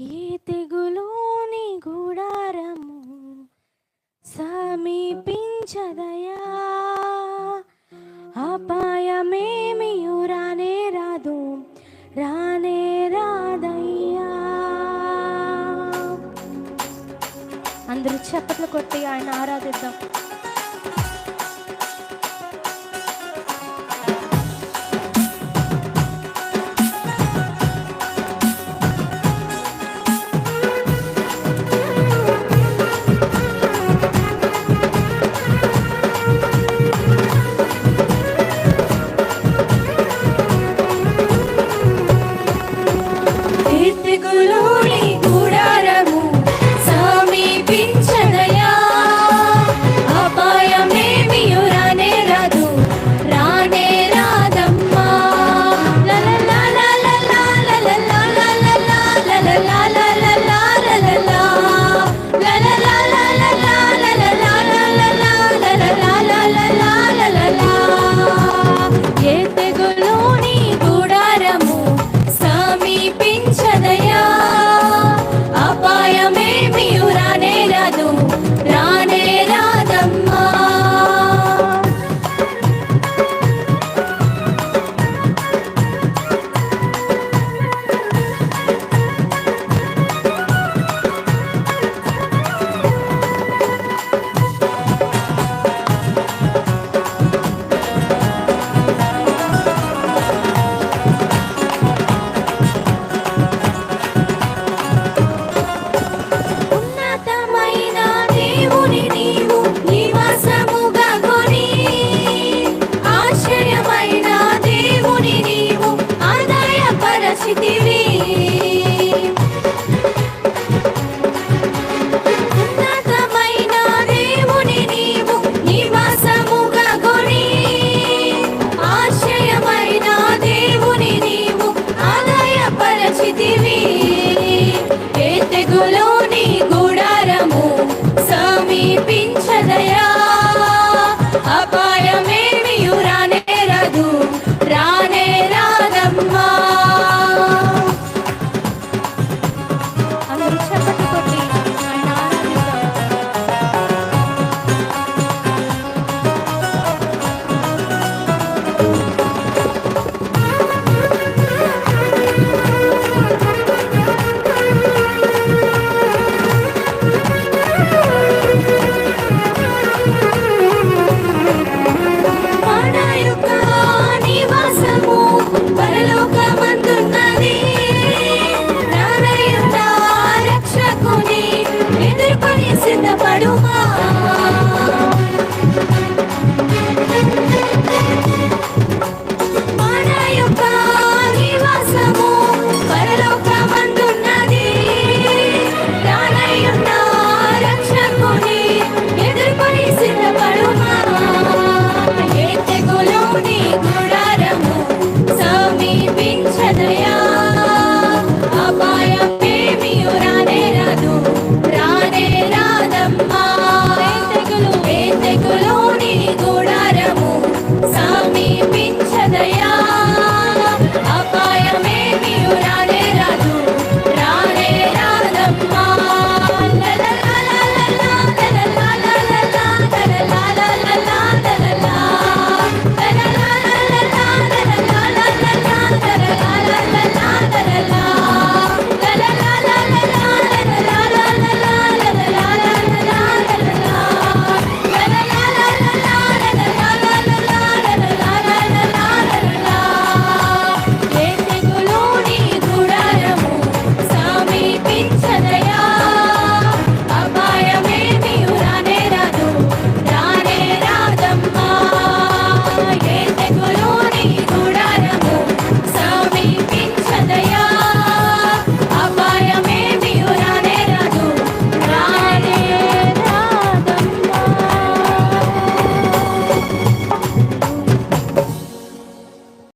ఈ తెగులోని గుడారము సమీపించదయా. అపాయమేమి రానే రాదు రానే రాదయ్యా. అందరూ చప్పట్లు కొట్టి ఆయన ఆరాధిద్దాం. সাধু